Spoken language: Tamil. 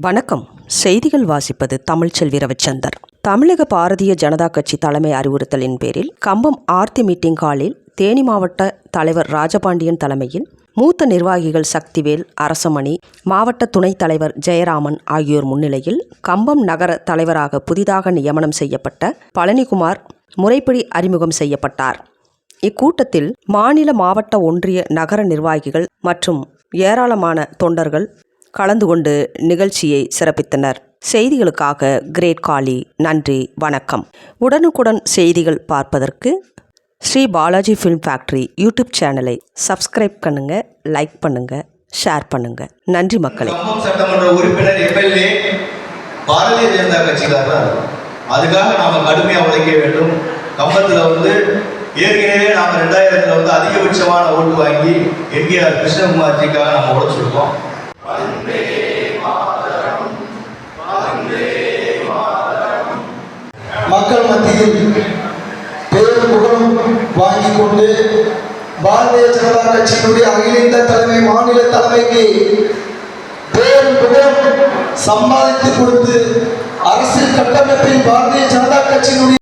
வணக்கம். செய்திகள் வாசிப்பது தமிழ்ச்செல்வி ரவிச்சந்தர். தமிழக பாரதிய ஜனதா கட்சி தலைமை அறிவுறுத்தலின் பேரில் கம்பம் ஆர்த்தி மீட்டிங் ஹாலில் தேனி மாவட்ட தலைவர் ராஜபாண்டியன் தலைமையில் மூத்த நிர்வாகிகள் சக்திவேல் அரசமணி மாவட்ட துணைத் தலைவர் ஜெயராமன் ஆகியோர் முன்னிலையில் கம்பம் நகர தலைவராக புதிதாக நியமனம் செய்யப்பட்ட பழனிக்குமார் முறைப்படி அறிமுகம் செய்யப்பட்டார். இக்கூட்டத்தில் மாநில மாவட்ட ஒன்றிய நகர நிர்வாகிகள் மற்றும் ஏராளமான தொண்டர்கள் கலந்து கொண்டு நிகழ்ச்சியை சிறப்பித்தனர். செய்திகளுக்காக கிரேட் காலி நன்றி வணக்கம். உடனுக்குடன் செய்திகள் பார்ப்பதற்கு Sri Balaji film factory YouTube சேனலை சப்ஸ்கிரைப் பண்ணுங்க லைக் பண்ணுங்க ஷேர் பண்ணுங்க. நன்றி மக்களே. சட்டமன்ற உறுப்பினர் எம்எல்ஏ பாரதிய ஜனதா கட்சிக்காரர்? அதுக்காக நாம கடுமையா உழைக்க வேண்டும். கம்பத்துல வந்து ஏற்கனவே நாம ரெண்டாயிரத்துல வந்து அதிகபட்சமான ஓட்டு வாங்கி என்கேஆர் கிருஷ்ணகுமார்ஜிக்காக நம்ம உழைச்சிருக்கோம். மக்கள் மத்தியில் பேர் புகழும் வாங்கிக் கொண்டு பாரதிய ஜனதா கட்சியினுடைய அகில இந்திய தலைமை மாநில தலைமைக்கு பேர் புகழ் சம்பாதித்து கொடுத்து அரசியல் கட்டமைப்பில் பாரதிய ஜனதா கட்சியினுடைய